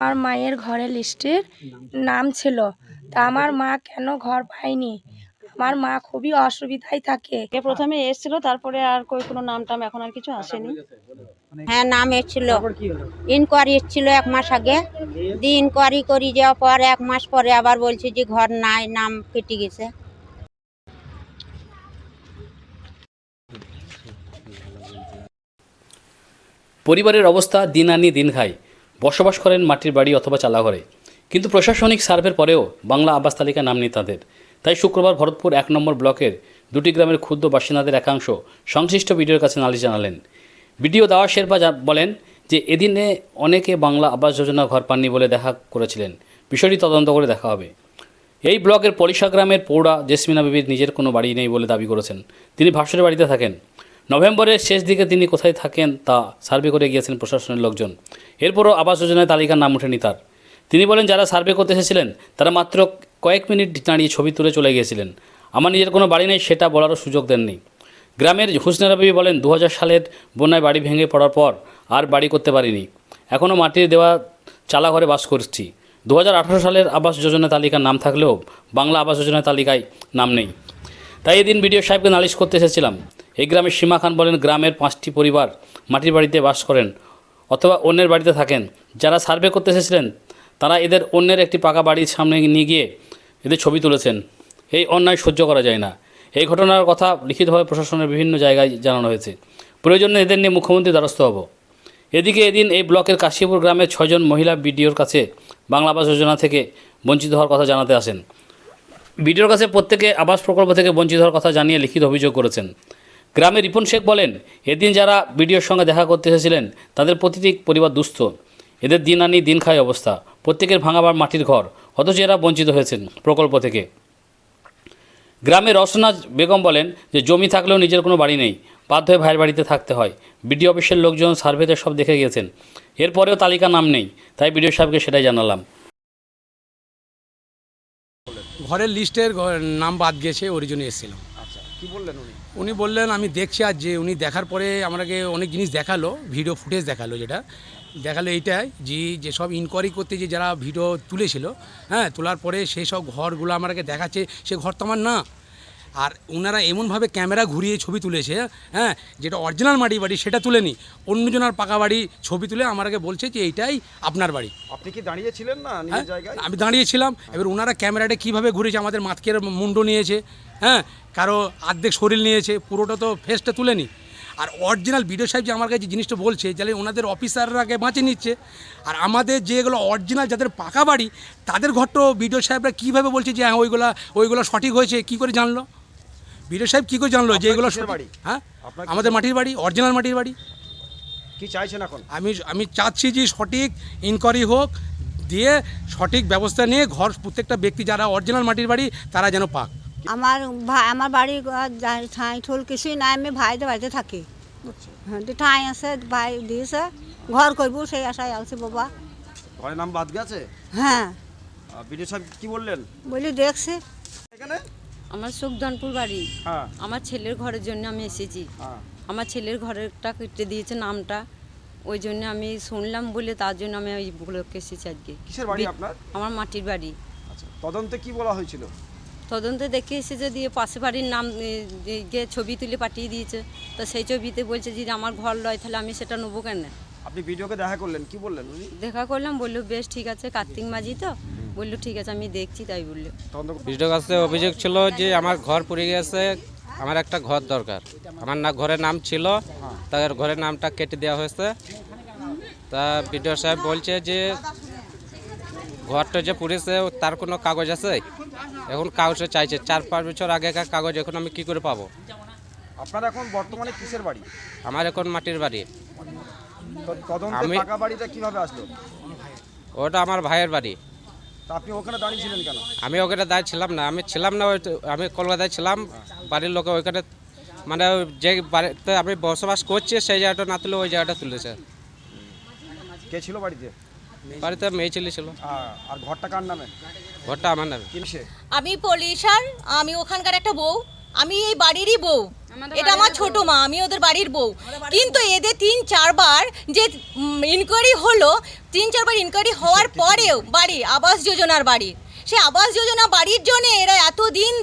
আমার মায়ের ঘরের লিস্টের নাম ছিল তা আমার মা কেন ঘর পায়নি? আমার মা খুবই অসুবিধায় থাকে। প্রথমে এসেছিল তারপরে আর কই কোনো নাম টাম এখন আর কিছু আসেনি। হ্যাঁ নাম এসেছিল ইনকোয়ারি এসেছিল এক মাস আগে। দিয়ে ইনকোয়ারি করি যাওয়ার পর এক মাস পরে আবার বলছে যে ঘর নাই নাম কেটে গেছে। পরিবারের অবস্থা দিন আনি দিন খায় বসবাস করেন মাটির বাড়ি অথবা চালাঘরে। কিন্তু প্রশাসনিক সার্ভের পরেও বাংলা আবাস তালিকায় নাম তাদের। তাই শুক্রবার ভরতপুর এক নম্বর ব্লকের দুটি গ্রামের ক্ষুদ্র বাসিন্দাদের একাংশ সংশ্লিষ্ট বিডিওর কাছে নালিশ জানালেন। বিডিও দাওয়া শেরপা বলেন যে, এদিনে অনেকে বাংলা আবাস যোজনা ঘর পাননি বলে দেখা করেছিলেন। বিষয়টি তদন্ত করে দেখা হবে। এই ব্লকের পলিশা গ্রামের পৌড়া জেসমিনা বিবির নিজের কোনো বাড়ি নেই বলে দাবি করেছেন। তিনি ভাসুরের বাড়িতে থাকেন। নভেম্বরের শেষ দিকে তিনি কোথায় থাকেন তা সার্ভে করে গিয়েছেন প্রশাসনের লোকজন। এরপরও আবাস যোজনায় তালিকার নাম ওঠেনি তার। তিনি বলেন, যারা সার্ভে করতে এসেছিলেন, তারা মাত্র কয়েক মিনিট দাঁড়িয়ে ছবি তুলে চলে গিয়েছিলেন। আমার নিজের কোনো বাড়ি নেই, সেটা বলারও সুযোগ দেননি। গ্রামের হুসনেরা বিবি বলেন দু হাজার সালের বন্যায় বাড়ি ভেঙে পড়ার পর আর বাড়ি করতে পারিনি। এখনও মাটির দেওয়া চালা ঘরে বাস করছি। দু হাজার আঠারো সালের আবাস যোজনা তালিকার নাম থাকলেও বাংলা আবাস যোজনা তালিকায় নাম নেই। তাই এদিন বিডিও সাহেবকে নালিশ করতে এসেছিলাম। এই গ্রামের সীমা খান বলেন গ্রামের পাঁচটি পরিবার মাটির বাড়িতে বাস করেন অথবা অন্যের বাড়িতে থাকেন। যারা সার্ভে করতে এসেছিলেন, তারা এদের অন্যের একটি পাকা বাড়ির সামনে নিয়ে গিয়ে এদের ছবি তুলেছেন। এই অন্যায় সহ্য করা যায় না। এই ঘটনার কথা লিখিতভাবে প্রশাসনের বিভিন্ন জায়গায় জানানো হয়েছে। প্রয়োজনে এদের নিয়ে মুখ্যমন্ত্রী দ্বারস্থ হব। এদিকে এদিন এই ব্লকের কাশীপুর গ্রামের ছয়জন মহিলা বিডিওর কাছে বাংলা আবাস যোজনা থেকে বঞ্চিত হওয়ার কথা জানাতে আসেন। বিডিওর কাছে প্রত্যেকে আবাস প্রকল্প থেকে বঞ্চিত হওয়ার কথা জানিয়ে লিখিত অভিযোগ করেছেন। গ্রামের রিপন শেখ বলেন, এদিন যারা বিডিওর সঙ্গে দেখা করতে এসেছিলেন, তাদের প্রতিটি পরিবার দুস্থ। এদের দিন আনি দিন খায় অবস্থা। প্রত্যেকের ভাঙাবার মাটির ঘর। অথচ এরা বঞ্চিত হয়েছেন প্রকল্প থেকে। গ্রামের রসনা বেগম বলেন যে, জমি থাকলেও নিজের কোনো বাড়ি নেই। বাধ্য হয়ে ভাইয়ের বাড়িতে থাকতে হয়। বিডিও অফিসের লোকজন সার্ভেতে সব দেখে গিয়েছেন। এরপরেও তালিকা নাম নেই। তাই বিডিও সাহেবকে সেটাই জানালাম। ঘরের লিস্টের নাম বাদ গেছে ওর জন্য এসেছিলাম। কি বললেন উনি? উনি বললেন, আমি দেখছি আজ যে উনি দেখার পরে আমাকে অনেক জিনিস দেখাল ভিডিও ফুটেজ দেখাল যেটা। দেখাল এইটাই যে যেসব ইনকোয়ারি করতে যে যারা ভিডিও তুলেছিল হ্যাঁ তোলার পরে সেই সব ঘরগুলো আমাকে দেখাচ্ছে। সে ঘর তো আমার না। আর ওনারা এমনভাবে ক্যামেরা ঘুরিয়ে ছবি তুলেছে হ্যাঁ যেটা অরিজিনাল মাটি বাড়ি সেটা তুলেনি অন্যজনের পাকা বাড়ি ছবি তুলে আমাকে বলছে যে এইটাই আপনার বাড়ি। আপনি কি দাঁড়িয়েছিলেন না হ্যাঁ, নিজের জায়গায়? আমি দাঁড়িয়েছিলাম এবার ওনারা ক্যামেরাটা কীভাবে ঘুরেছে আমাদের মাতকের মুন্ড নিয়েছে হ্যাঁ কারও অর্ধেক শরীর নিয়েছে পুরোটা তো ফেসটা তুলেনি আর অরিজিনাল ভিডিও সাহেব যে আমার কাছে জিনিসটা বলছে তাহলে ওনাদের অফিসাররাকে বাঁচিয়ে নিচ্ছে। আর আমাদের যেগুলো অরিজিনাল যাদের পাকা বাড়ি তাদের ঘরটা ভিডিও সাহেবরা কীভাবে বলছে যে হ্যাঁ ওইগুলা ওইগুলো সঠিক হয়েছে কী করে জানলো? ভিডিও সাহেব কী করে জানলো যে এগুলো বাড়ি? হ্যাঁ? আমাদের মাটির বাড়ি অরিজিনাল মাটির বাড়ি। কি চাইছেন এখন? আমি আমি চাচ্ছি যে সঠিক ইনকোয়ারি হোক দিয়ে সঠিক ব্যবস্থা নিয়ে ঘর প্রত্যেকটা ব্যক্তি যারা অরিজিনাল মাটির বাড়ি তারা যেন পাক। আমার ভাই আমার বাড়ি ঠাঁই ঠোল কিছুই নাই আমি ভাইদের বাড়িতে থাকি। হ্যাঁ ঠাঁই আছে ভাই দিয়েছে ঘর করব সেই আশায় আছে বাবা। ঘরের নাম বাদ গেছে? হ্যাঁ। বিডিও সাহেব কি বললেন? বলি দেখছি। এখানে? আমার সুখদানপুর বাড়ি। হ্যাঁ। আমার ছেলের ঘরের জন্য আমি এসেছি। হ্যাঁ। আমার ছেলের ঘরেরটা কেটে দিয়েছে নামটা। ওই জন্য আমি শুনলাম বলে তার জন্য আমি ওই ব্লকে এসেছি আজকে। কিসের বাড়ি আপনার? আমার মাটির বাড়ি। আচ্ছা তদন্তে কি বলা হয়েছিল? তদন্তে দেখে এসেছে দিয়ে পাশে বাড়ির নাম গিয়ে ছবি তুলে পাঠিয়ে দিয়েছে। তো সেই ছবিতে বলছে যে আমার ঘর লয় তাহলে আমি সেটা নেব কেন? আপনি ভিডিওকে দেখা করলেন কি বললেন দেখা করলাম বলল বেশ ঠিক আছে কার্তিক মাঝি তো। বলল ঠিক আছে আমি দেখছি। তাই বলল। বিডিও কাছে অভিযোগ ছিল যে আমার ঘর পুড়ে গেছে আমার একটা ঘর দরকার। আমার না ঘরের নাম ছিল তার ঘরের নামটা কেটে দেওয়া হয়েছে। তা বিডিও সাহেব বলছে যে ঘরটা যে পুড়েছে তার কোনো কাগজ আছে? এখন কাগজে চাইছে। চার পাঁচ বছর আগেকার কাগজ এখন আমি কি করে পাবো? আপনার এখন বর্তমানে কিসের বাড়ি? আমার এখন মাটির বাড়ি। তদন্তে আমি- পাকা বাড়িটা কীভাবে আসলো? ওটা আমার ভাইয়ের বাড়ি। আপনি ওখানে দাঁড়িয়েছিলেন কেন? আমি ওখানে দায় ছিলাম না আমি ছিলাম না ওই তো- আমি কলকাতায় ছিলাম বাড়ির লোকে ওইখানে মানে যে বাড়িতে আমি বসবাস করছি সেই জায়গাটা না তুলে ওই জায়গাটা তুলেছে। কে ছিল বাড়িতে? বাড়িতে মেয়ে ছেলে ছিল। আর ঘরটা কার নামে? ঘরটা আমার নামে। আমি পলিশার আমি ওখানকার একটা বউ আমি এই বাড়িরই বউ। এটা আমার ছোট মা আমি ওদের বাড়ির বউ। কিন্তু এদের তিন চারবার যে ইনকোয়ারি হলো তিন চারবার ইনকোয়ারি হওয়ার পরেও বাড়ি আবাস যোজনার বাড়ি। সে আবাস যোজনা বাড়ির জন্য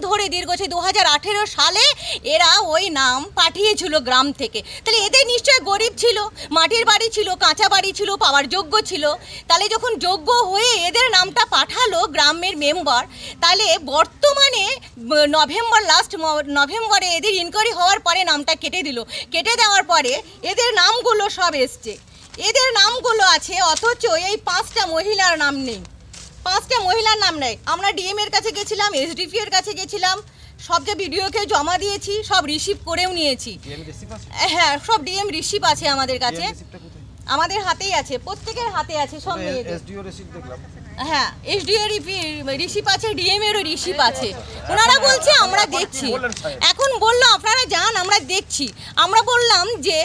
ধরে দীর্ঘ সে দু সালে এরা ওই নাম পাঠিয়েছিল গ্রাম থেকে। তাহলে এদের নিশ্চয় গরিব ছিল, মাটির বাড়ি ছিল, কাঁচা বাড়ি ছিল, পাওয়ার যোগ্য ছিল। তাহলে যখন যোগ্য হয়ে এদের নামটা পাঠালো গ্রামের মেম্বার তাহলে বর্তমানে নভেম্বর লাস্ট নভেম্বরে এদের ইনকোয়ারি হওয়ার পরে নামটা কেটে দিল। কেটে দেওয়ার পরে এদের নামগুলো সব এসছে। এদের নামগুলো আছে, অথচ এই পাঁচটা মহিলার নাম নেই। পাঁচটা মহিলার নাম নেয় আমরা ডিএম এর কাছে গেছিলাম এসডিপি এর কাছে গেছিলাম সব যে বিডিওকে জমা দিয়েছি সব রিসিভ করেও নিয়েছি। হ্যাঁ সব ডিএম রিসিভ আছে আমাদের কাছে। আমাদের হাতেই আছে প্রত্যেকের হাতে আছে সব মেয়েদের। হ্যাঁ এসডিও রিসিপ আছে ডিএম এরও রিসিপ আছে। ওনারা বলছে আমরা দেখছি। এখন বলল আপনারা যান আমরা দেখছি। আমরা বললাম যে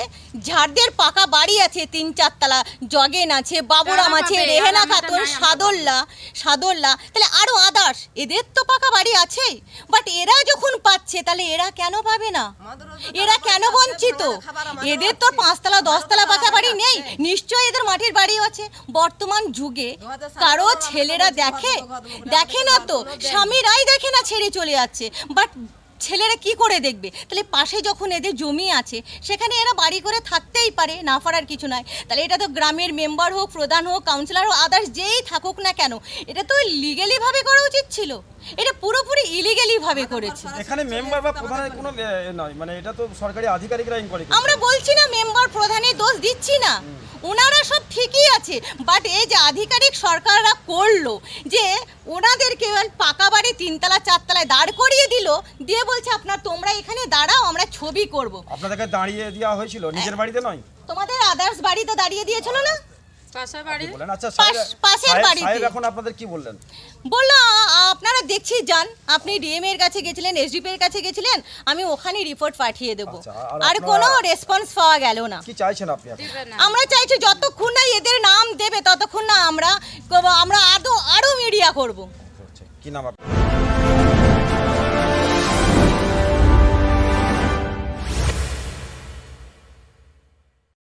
ঝাড়দের পাকা বাড়ি আছে তিন চারতলা জগেন আছে বাবুরাম আছে রেহেনা খাতুন সাদল্লা সাদল্লা। তাহলে আরও আদার্স এদের তো পাকা বাড়ি আছেই। বাট এরা যখন পাচ্ছে তাহলে এরা কেন পাবে না? এরা কেন বঞ্চিত? এদের তো পাঁচতলা দশতলা পাকা বাড়ি নেই। নিশ্চয়ই এদের মাটির বাড়ি আছে। বর্তমান যুগে কারও ছেলেরা দেখে দেখে না তো স্বামীরাই দেখে না ছেড়ে চলে যাচ্ছে। বাট ছেলেরা কি করে দেখবে? তাহলে পাশে যখন এদের জমি আছে সেখানে এরা বাড়ি করে থাকতেই পারে না ফারার কিছু নয় তাহলে এটা তো গ্রামের মেম্বার হোক প্রধান হোক কাউন্সিলর হোক আদার্স যেই থাকুক না কেন এটা তো লিগেলিভাবে করা উচিত ছিল। এটা পুরোপুরি ইলিগেলি ভাবে করেছে। এখানে মেম্বার বা প্রধানের কোনো নয়। মানে এটা তো সরকারি আধিকারিকরা ইনকোয়ারি আমরা বলছি না মেম্বার প্রধানের দোষ দিচ্ছি না। ওনারা সব ঠিকই আছে বাট এই যে আধিকারিক সরকাররা করল যে ওনাদেরকে পাকা বাড়ি তিনতলা চারতলায় দাঁড় করিয়ে দিল দিয়ে বলছে আপনার তোমরা এখানে দাঁড়াও আমরা ছবি করব। আপনাদেরকে দাঁড়িয়ে দেওয়া হয়েছিল নিজের বাড়িতে নয়? তোমাদের আদার্স বাড়িতে দাঁড়িয়ে দিয়েছিল না? বলেন। আচ্ছা পাশের সাহেব- বাড়িতে। সাহেব এখন আপনাদের কি বললেন? বলল আপনারা দেখছি যান। আপনি ডিএম এর কাছে গেছিলেন এসডিপি এর কাছে গেছিলেন আমি ওখানে রিপোর্ট পাঠিয়ে দেবো। আচ্ছা, আর আর কোনো রেসপন্স পাওয়া গেল না। কি চাইছেন আপনি আমরা চাইছি যতক্ষণ না এদের নাম দেবে ততক্ষণ না আমরা আমরা আরও আরও মিডিয়া করব। কি নাম আপনার?